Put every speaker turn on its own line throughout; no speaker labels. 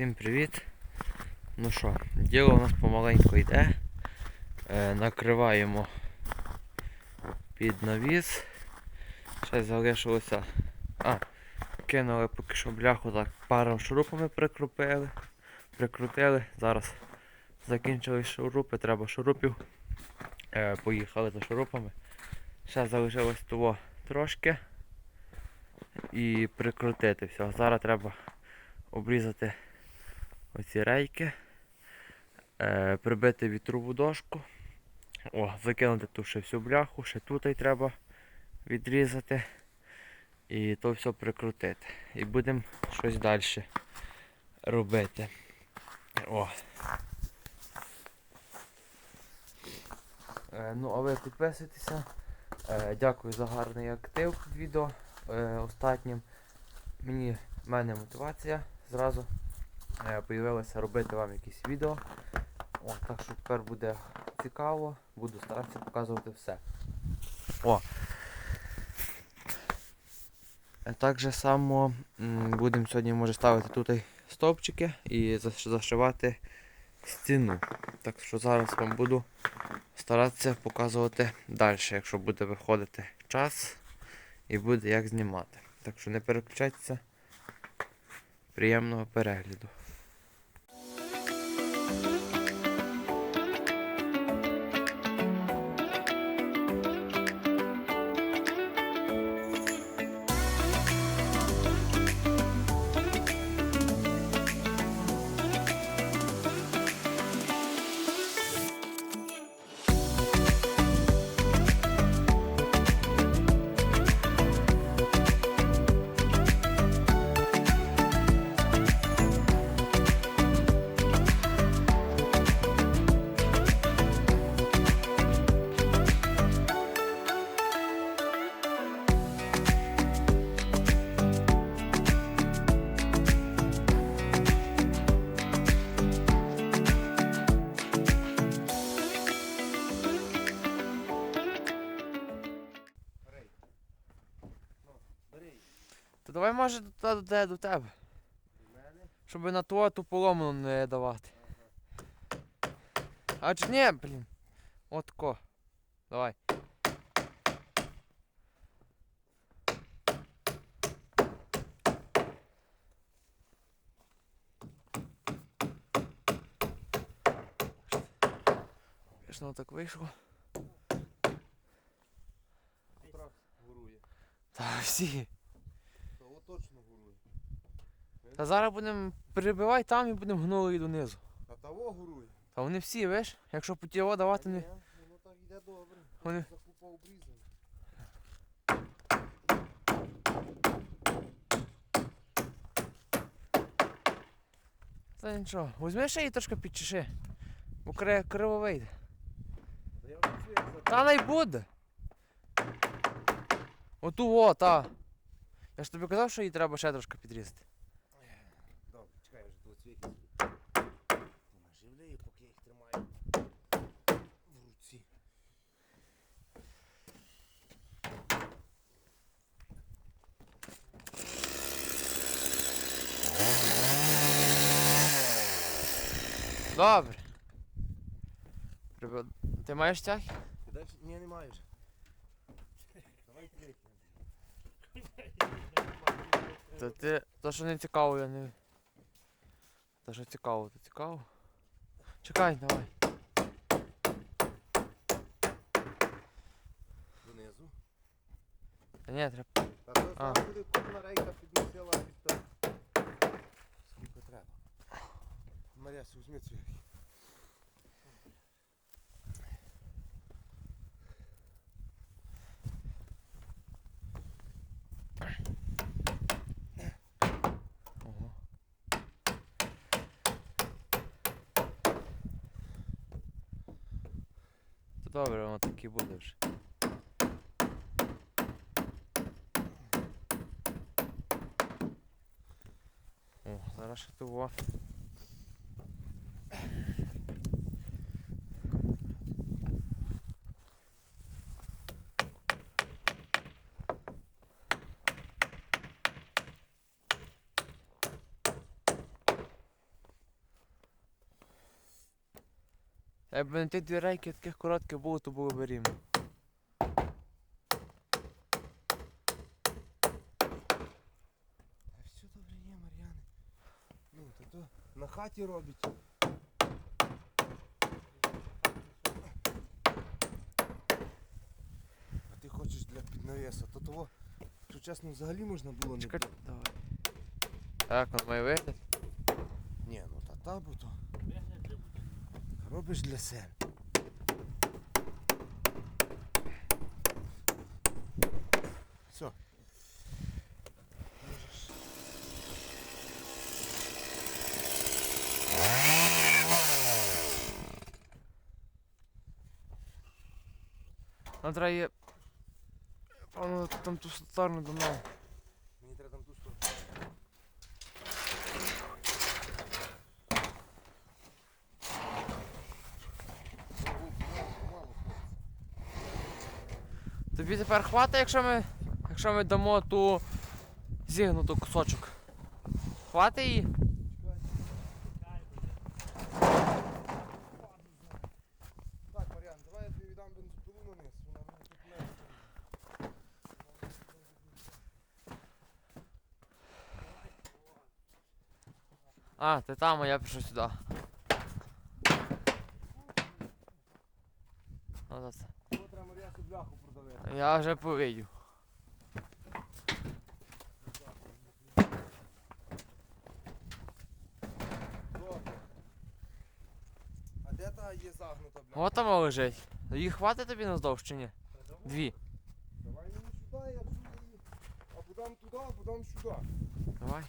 Всім привіт. Ну що, діло у нас помаленьку йде. Е, накриваємо під навіс. Ще залишилося. А, кинули поки що бляху так пару шурупами прикрупили. Прикрутили. Зараз закінчили шурупи, треба шурупів. Е, поїхали за шурупами. Ще залишилось того трошки. І прикрутити все. Зараз треба обрізати оці рейки, е, прибити вітрову дошку. О, закинути ту ще всю бляху, ще тут і треба відрізати. І то все прикрутити. І будемо щось далі робити. О. Е, ну, а ви підписуйтеся. Е, дякую за гарний актив під відео е, останнім. Мені в мене мотивація зразу е, появилася робити вам якісь відео. О, так що тепер буде цікаво, буду старатися показувати все. О! Е, Так же само будемо сьогодні може ставити тут стовпчики і зашивати стіну. Так що зараз вам буду старатися показувати далі, якщо буде виходити час і буде як знімати. Так що не переключайтеся. Приємного перегляду. Давай може до, до, до, до тебе. Щоб на ту ту поломану не давати. А чи ні, блін. Отко. Давай. Звісно, так вийшло.
Трак горує.
Та всі. Та зараз будемо прибивати там і будемо гнули донизу.
А того горує.
Та вони всі, виш, якщо путєво давати не.
Воно так йде добре.
Вони-
Закупа обрізана.
Та нічого. Візьми ще її трошки підчеши. Бо кри- криво вийде.
Та я вже
Та не буде. Оту о, та. Я ж тобі казав, що її треба ще трошки підрізати.
Добре, чекай, я вже тут свіхи. Наживляю, поки я їх тримаю в руці.
Добре. Ти маєш тяг?
Ні, не маєш. Давай третій.
Та ти. То що не цікаво, я не. Та що цікаво, то цікаво. Чекай, давай.
Донизу.
Та ні, треба.
Та то
А.
сам буде кожна рейка підносила під то. Скільки треба. Марясі, візьми цю.
Добре, воно так і буде вже. О, зараз ще того. Якби не ті дві рейки таких коротких було, то було б рівно.
Все добре є, Мар'яне. Ну, то то на хаті робить. А ти хочеш для піднавеса, то того, що чесно, взагалі можна було не
Чекай, давай. Так, воно має вигляд.
Ні, ну та та бо то. Робиш для себе. Все.
Нам треба є. Певно, там ту сторону до.
Мені треба там ту сторону.
Тобі тепер хватить, якщо ми. Якщо ми дамо ту зігнуту кусочок. Хватить її?
Так, Мар'ян, давай я тобі віддам бензопилу на низ, вона мені тут легше.
А, ти там, а я пішов сюди. Ну, за це.
Того треба Мар'ясу бляху продавити.
Я вже повидів.
А де та є загнута бляха?
От там лежить. Її хватить тобі наздовж чи ні? Дві.
Давай мені сюди, я всюди її. Або дам туди, або дам сюди.
Давай.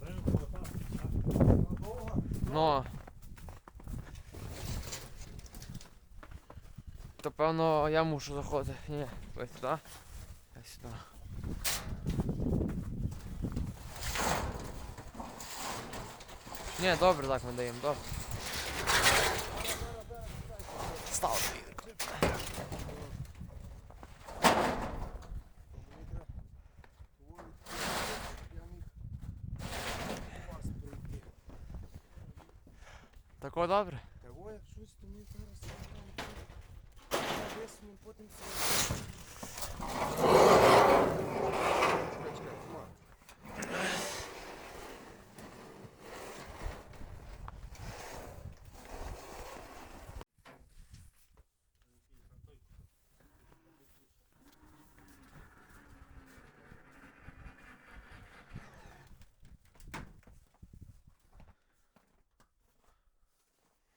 Вона довга.
Ну. То певно я мушу заходити. Ні, ось туди. Ось сюди. Ні, добре, так ми даємо, добре. Став. Тако добре?
Та щось то мені зараз тьма.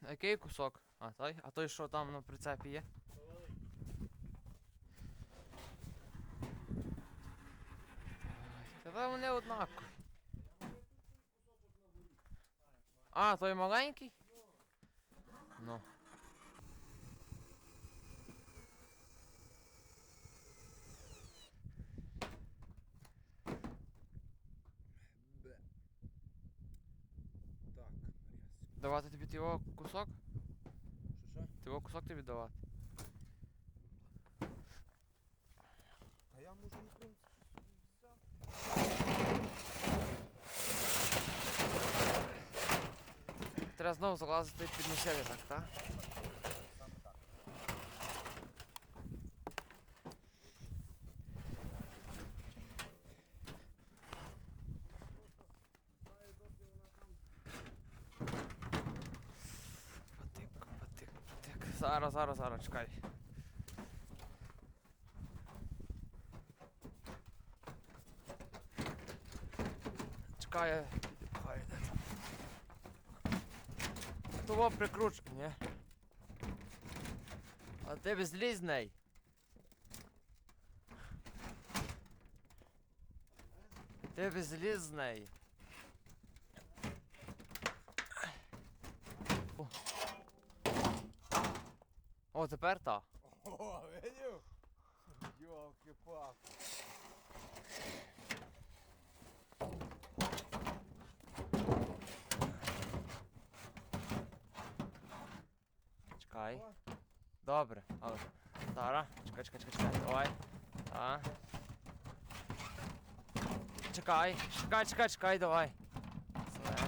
А Який кусок? А той? А той що там на прицепі є? Ой, Та вони однакові. А, той маленький? Ну.
Бе. Так, Мар'яс.
Давати тобі його кусок?
Що що?
Ти його кусок тобі давати?
А я можу і в принципі
Треба знову залазити під носеві, так. Зараз, зараз, зараз, чекай. Чекай, я підпхаю де там. Того прикруч. Ні. А ти б злізь з неї. Ти б зліз з неї. О. О, тепер та.
О, видів? Йолки-палки. О.
Добре, але. Зараз. Чекай, чекай, чекай, чекай. Давай. А. Чекай, чекай, чекай, чекай, давай. Все.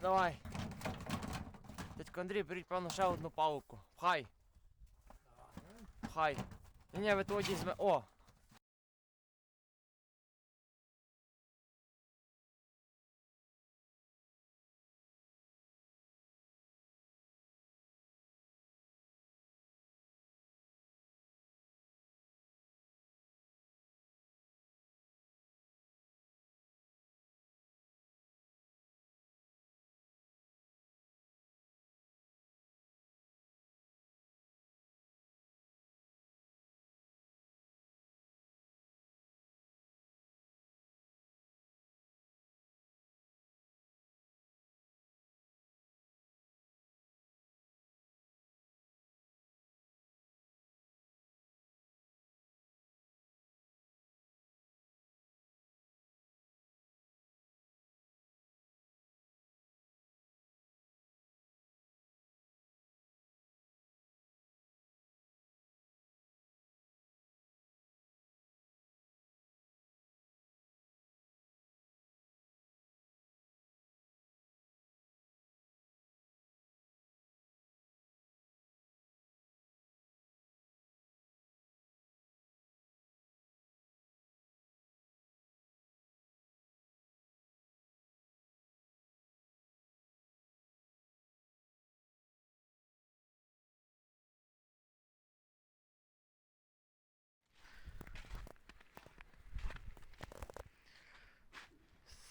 Давай. Дядь Дядько Андрій, беріть, певно, ще одну палку. Пхай. Пхай. Ні, ні, ви того візьме. О!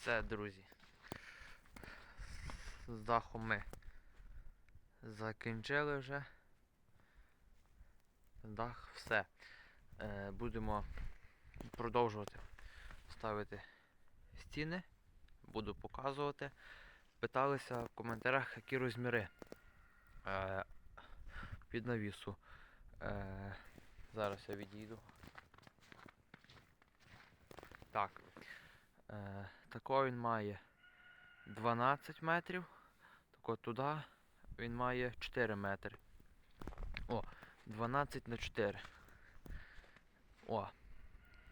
Все, друзі. З дахом ми закінчили вже. Дах, все. Е, будемо продовжувати ставити стіни. Буду показувати. Питалися в коментарях, які розміри е, під навісу. Е, зараз я відійду. Так. Е, такого він має 12 метрів. Так от туди він має 4 метри. О, 12 на 4. О.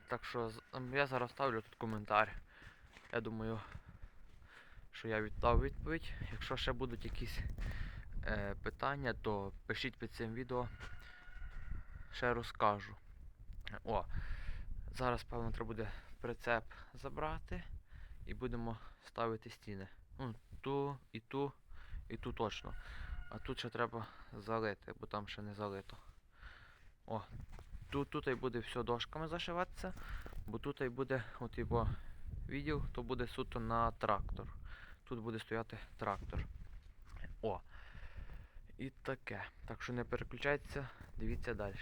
Так що ем, я зараз ставлю тут коментар. Я думаю, що я віддав відповідь. Якщо ще будуть якісь е, питання, то пишіть під цим відео. Ще розкажу. О, зараз, певно, треба буде прицеп забрати і будемо ставити стіни. Ну, ту і ту, і ту точно. А тут ще треба залити, бо там ще не залито. О, тут, тут і буде все дошками зашиватися, бо тут і буде от його відділ, то буде суто на трактор. Тут буде стояти трактор. О. І таке. Так що не переключайтеся, дивіться далі.